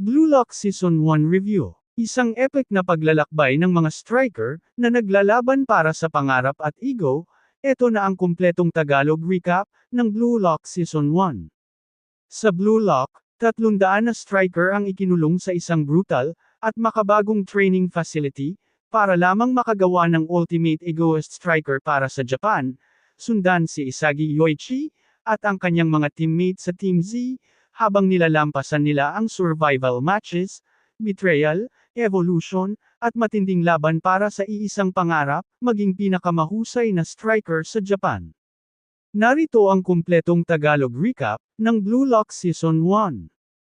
Blue Lock Season 1 Review. Isang epic na paglalakbay ng mga striker na naglalaban para sa pangarap at ego, ito na ang kumpletong Tagalog recap ng Blue Lock Season 1. Sa Blue Lock, 300 na striker ang ikinulong sa isang brutal at makabagong training facility para lamang makagawa ng ultimate egoist striker para sa Japan, sundan si Isagi Yoichi at ang kanyang mga teammates sa Team Z, habang nilalampasan nila ang survival matches, betrayal, evolution, at matinding laban para sa iisang pangarap, maging pinakamahusay na striker sa Japan. Narito ang kumpletong Tagalog recap ng Blue Lock Season 1.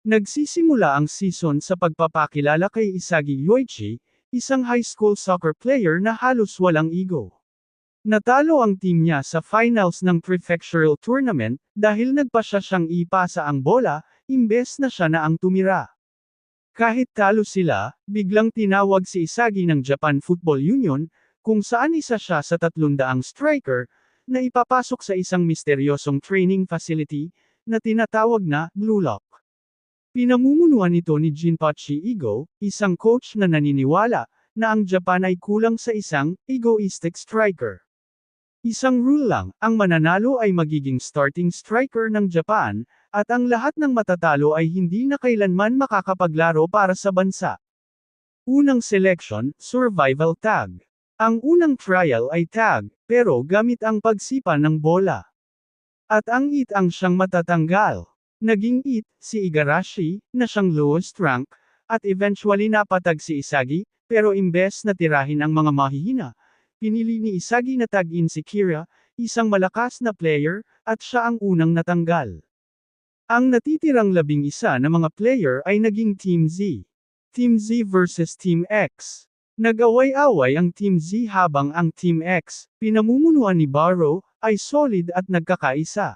Nagsisimula ang season sa pagpapakilala kay Isagi Yoichi, isang high school soccer player na halos walang ego. Natalo ang team niya sa finals ng prefectural tournament dahil nagpasya siyang ipasa ang bola, imbes na siya na ang tumira. Kahit talo sila, biglang tinawag si Isagi ng Japan Football Union, kung saan isa siya sa 300 striker, na ipapasok sa isang misteryosong training facility, na tinatawag na Blue Lock. Pinamumunuan ito ni Jinpachi Igo, isang coach na naniniwala, na ang Japan ay kulang sa isang egoistic striker. Isang rule lang, ang mananalo ay magiging starting striker ng Japan, at ang lahat ng matatalo ay hindi na kailanman makakapaglaro para sa bansa. Unang selection, survival tag. Ang unang trial ay tag, pero gamit ang pagsipa ng bola. At ang it ang siyang matatanggal. Naging it, si Igarashi, na siyang lowest rank, at eventually napatag si Isagi, pero imbes na tirahin ang mga mahihina, Pinili ni Isagi na tag-in si Kira, isang malakas na player, at siya ang unang natanggal. Ang natitirang labing isa na mga player ay naging Team Z. Team Z versus Team X. Nag-away-away ang Team Z habang ang Team X, pinamumunuan ni Barrow, ay solid at nagkakaisa.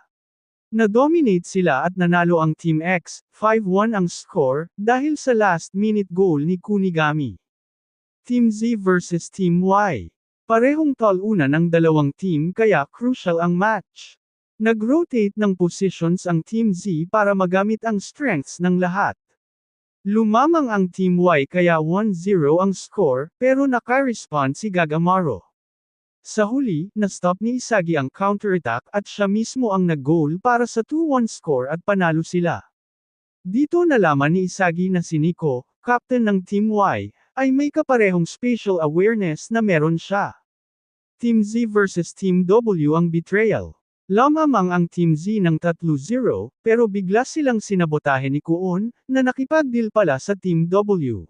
Na-dominate sila at nanalo ang Team X, 5-1 ang score, dahil sa last-minute goal ni Kunigami. Team Z versus Team Y. Parehong tall-una ng dalawang team kaya crucial ang match. Nag-rotate ng positions ang Team Z para magamit ang strengths ng lahat. Lumamang ang Team Y kaya 1-0 ang score, pero naka-respond si Gagamaro. Sa huli, na-stop ni Isagi ang counterattack at siya mismo ang nag-goal para sa 2-1 score at panalo sila. Dito nalaman ni Isagi na si Nico, captain ng Team Y, ay may kaparehong spatial awareness na meron siya. Team Z versus Team W ang betrayal. Lamamang ang Team Z ng 3-0, pero bigla silang sinabotahe ni Kuon, na nakipagdeal pala sa Team W.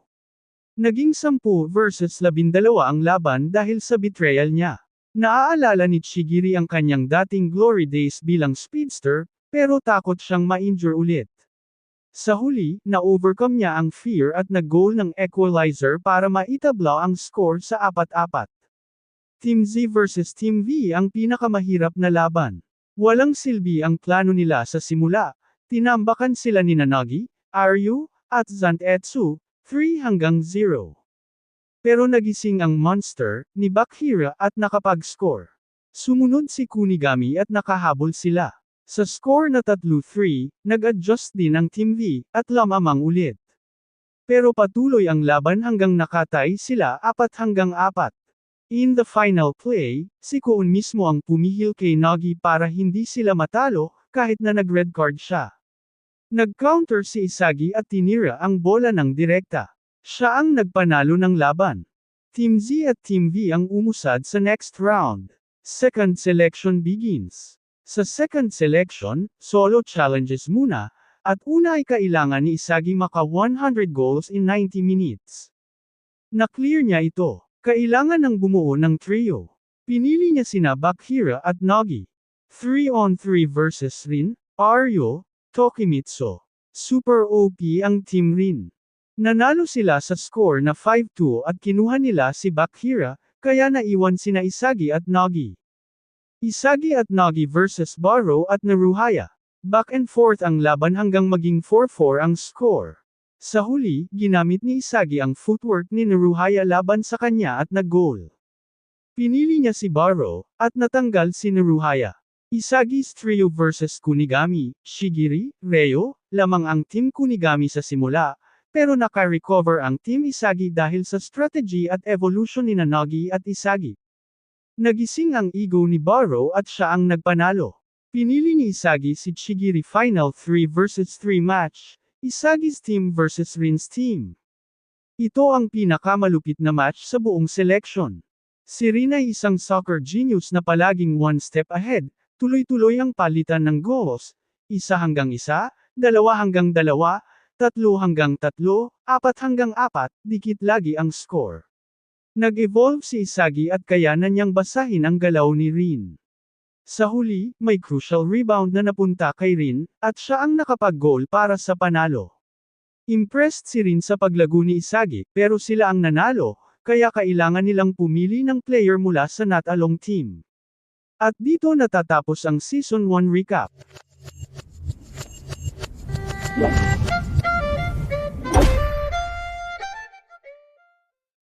Naging 10 versus 12 ang laban dahil sa betrayal niya. Naaalala ni Chigiri ang kanyang dating glory days bilang speedster, pero takot siyang ma-injure ulit. Sa huli, na-overcome niya ang fear at nag-goal ng equalizer para maitabla ang score sa 4-4. Team Z versus Team V ang pinakamahirap na laban. Walang silbi ang plano nila sa simula, tinambakan sila ni Nanagi, Aryu, at Zantetsu, 3 hanggang 0. Pero nagising ang monster, ni Bakira at nakapag-score. Sumunod si Kunigami at nakahabol sila. Sa score na 3-3, nag-adjust din ang Team V, at lamamang ulit. Pero patuloy ang laban hanggang nakatay sila 4 hanggang 4. In the final play, si Koon mismo ang pumihil kay Nagi para hindi sila matalo, kahit na nag-red card siya. Nag-counter si Isagi at tinira ang bola ng direkta. Siya ang nagpanalo ng laban. Team Z at Team V ang umusad sa next round. Second selection begins. Sa second selection, solo challenges muna, at una ay kailangan ni Isagi maka 100 goals in 90 minutes. Na-clear niya ito. Kailangan ng bumuo ng trio. Pinili niya sina Bakira at Nagi. 3 on 3 versus Rin, Aryo, Tokimitsu. Super OP ang team Rin. Nanalo sila sa score na 5-2 at kinuha nila si Bakira, kaya naiwan sina Isagi at Nagi. Isagi at Nagi versus Barrow at Naruhaya. Back and forth ang laban hanggang maging 4-4 ang score. Sa huli, ginamit ni Isagi ang footwork ni Naruhaya laban sa kanya at nag-goal. Pinili niya si Barrow, at natanggal si Naruhaya. Isagi's trio versus Kunigami, Shigiri, Reo, lamang ang team Kunigami sa simula, pero naka-recover ang Team Isagi dahil sa strategy at evolution ni Nanagi at Isagi. Nagising ang ego ni Barrow at siya ang nagpanalo. Pinili ni Isagi si Chigiri Final 3 vs 3 match, Isagi's team vs Rin's team. Ito ang pinakamalupit na match sa buong selection. Si Rin ay isang soccer genius na palaging one step ahead, tuloy-tuloy ang palitan ng goals, isa hanggang isa, dalawa hanggang dalawa, tatlo hanggang tatlo, apat hanggang apat, dikit lagi ang score. Nag-evolve si Isagi at kaya na niyang basahin ang galaw ni Rin. Sa huli, may crucial rebound na napunta kay Rin, at siya ang nakapag-goal para sa panalo. Impressed si Rin sa paglago ni Isagi, pero sila ang nanalo, kaya kailangan nilang pumili ng player mula sa not along team. At dito natatapos ang Season 1 recap.